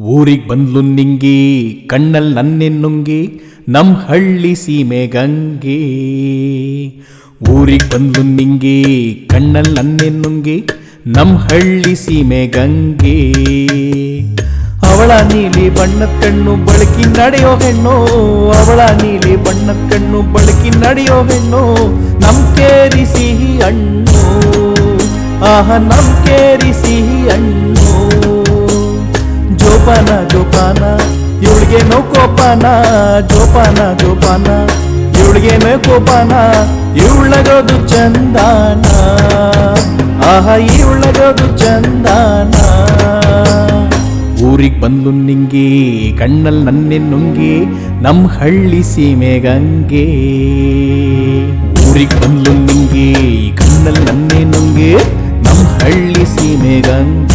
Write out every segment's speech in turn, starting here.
ಊರಿಗ್ ಬಂದ್ಲು ನಿಂಗಿ ಕಣ್ಣಲ್ ನನ್ನೆ ನುಂಗಿ ನಮ್ ಹಳ್ಳಿ ಸೀಮೆ ಗಂಗೆ ಊರಿಗ್ ಬಂದ್ಲು ನಿಂಗಿ ಕಣ್ಣಲ್ ನನ್ನೆ ನುಂಗಿ ನಮ್ ಹಳ್ಳಿ ಸೀಮೆ ಗಂಗೆ ಅವಳ ನೀಲಿ ಬಣ್ಣದ ಕಣ್ಣು ಬಳಕಿ ನಡೆಯೋ ಹೆಣ್ಣು ಅವಳ ನೀಲಿ ಬಣ್ಣದ ಕಣ್ಣು ಬಳಕಿ ನಡೆಯೋ ಹೆಣ್ಣು ನಮ್ ಕೇರಿ ಸಿಹಿ ಹಣ್ಣು ಆಹ ನಮ್ ಕೇರಿ ಸಿಹಿ ಹಣ್ಣು ಜೋಪಾನ, ಇವ್ಳಿಗೆ ಇವಳಿಗೆ ನೋ ಕೋಪಾನ ಜೋಪಾನ ಜೋಪಾನ. ಇವಳಿಗೇನೋ ಕೋಪಾನ ಇವಳಗೋದು ಚಂದಾನ. ಆಹ, ಇವಳಗೋದು ಚಂದಾನ. ಊರಿಗೆ ಬಂದ್ಲು ನಿಂಗಿ, ಕಣ್ಣಲ್ ನನ್ನೆ ನುಂಗಿ ನಮ್ಮ ಹಳ್ಳಿ ಸೀಮೆ ಗಂಗೆ ಊರಿಗೆ ಬಂದ್ಲು ನಿಂಗಿ, ಕಣ್ಣಲ್ ನನ್ನೆ ನುಂಗಿ ನಮ್ಮ ಹಳ್ಳಿ ಸೀಮೆ ಗಂಗೆ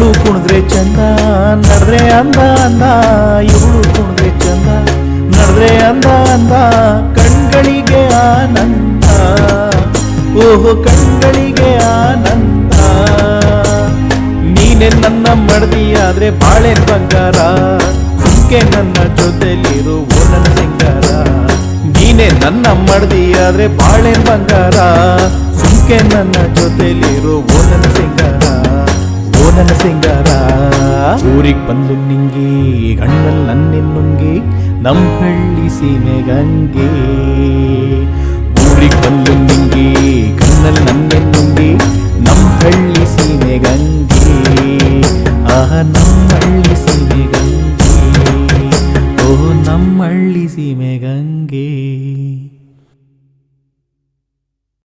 ಇವಳು ಕುಣಿದ್ರೆ ಚಂದ ನಡ್ರೆ ಅಂದ ಅಂದ ಇವಳು ಕುಣಿದ್ರೆ ಚಂದ ನಡ್ರೆ ಅಂದ ಅಂದ, ಕಣ್ಗಳಿಗೆ ಆನಂದ. ಓಹೋ, ಕಣ್ಗಳಿಗೆ ಆನಂದ. ನೀನೆ ನನ್ನ ಮಡದಿಯಾದ್ರೆ ಬಾಳೆ ಬಂಗಾರ ಸುಮ್ಕೆ ನನ್ನ ಜೊತೆಲಿರು ಓ ನನ್ನ ಸಿಂಗಾರ. ನೀನೆ ನನ್ನ ಮಡದಿಯಾದ್ರೆ ಬಾಳೆ ಬಂಗಾರ ಸುಮ್ಕೆ ನನ್ನ ಜೊತೆಲಿರು ಓ ನನ್ನ ಸಿಂಗಾರ. ಓ ನನ್ನ ಸಿಂಗಾರ ಊರಿಗ್ ಬಂದು ನಿಂಗಿ ಗಣ್ಣಲ್ ನನ್ನೆ ನುಂಗಿ ನಮ್ ಹಳ್ಳಿ ಸೀಮೆ ಗಂಗೆ ಊರಿಗ್ ಬಂದು ನಿಂಗಿ ಕಣ್ಣಲ್ ನನ್ನೆ ನುಂಗಿ ನಮ್ ಹಳ್ಳಿ ಸೀಮೆ ಗಂಗೆ ಆಹ ನಮ್ಮ ಹಳ್ಳಿ ಸೀಮೆ ಗಂಗೆ ಓ ನಮ್ಮ ಹಳ್ಳಿ ಸೀಮೆ ಗಂಗೆ